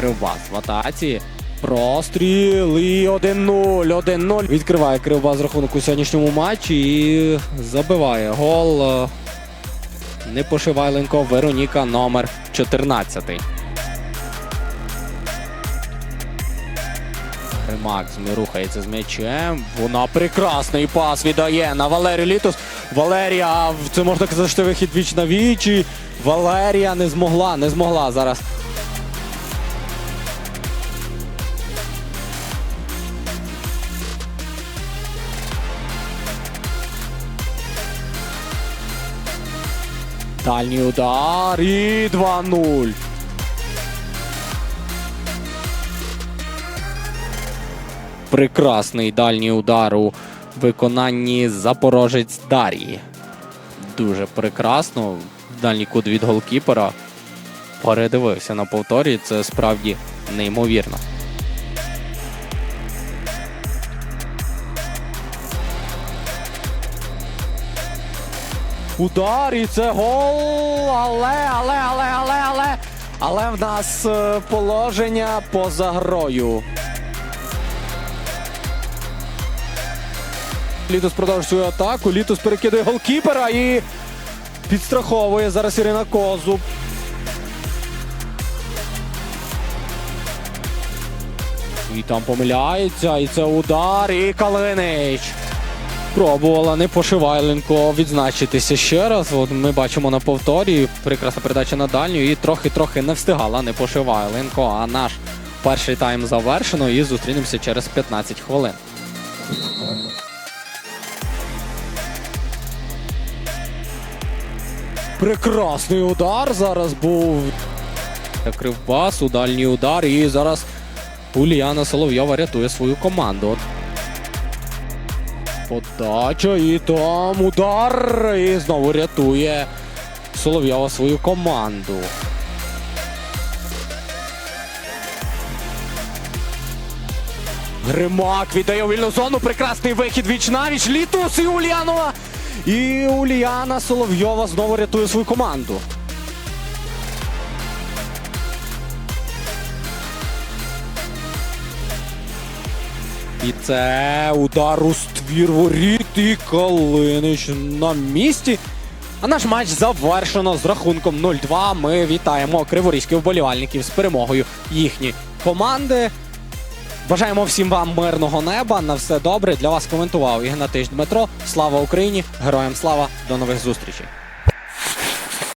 Кривбас в атаці. Простріл і 1-0, 1-0. Відкриває Кривбас рахунок у сьогоднішньому матчі і забиває гол. е, Непошивайленко Вероніка номер 14. Римак змі рухається з м'ячем. Вона прекрасний пас віддає на Валерію Літус. Валерія, це можна казати, що вихід віч на віч. Валерія не змогла, не змогла зараз. Дальній удар і 2-0. Прекрасний дальній удар у виконанні Запорожець Дар'ї. Дуже прекрасно. Дальній кут від голкіпера. Передивився на повторі. Це справді неймовірно. Удар і це гол. Але, але, але, але, але. Але в нас е, положення поза грою. Літус продовжує свою атаку. Літус перекидає голкіпера і підстраховує зараз Ірина Козуб. І там помиляється, і це удар, і Калинич. Пробувала не Пошивайленко відзначитися ще раз. От ми бачимо на повторі. Прекрасна передача на дальню. І трохи-трохи не встигала не Пошивайленко. А наш перший тайм завершено. І зустрінемося через 15 хвилин. Прекрасний удар зараз був. Кривбас, у дальній удар. І зараз Уліяна Соловйова рятує свою команду. Подача і там удар. І знову рятує Соловйова свою команду. Гримак віддає вільну зону. Прекрасний вихід віч навіч. Літус і Ульянова. І Ульяна Соловйова знову рятує свою команду. І це удар у ствір воріт і Калинич на місці. А наш матч завершено з рахунком 0-2. Ми вітаємо криворізьких вболівальників з перемогою їхні команди. Бажаємо всім вам мирного неба. На все добре. Для вас коментував Ігнатич Дмитро. Слава Україні! Героям слава! До нових зустрічей!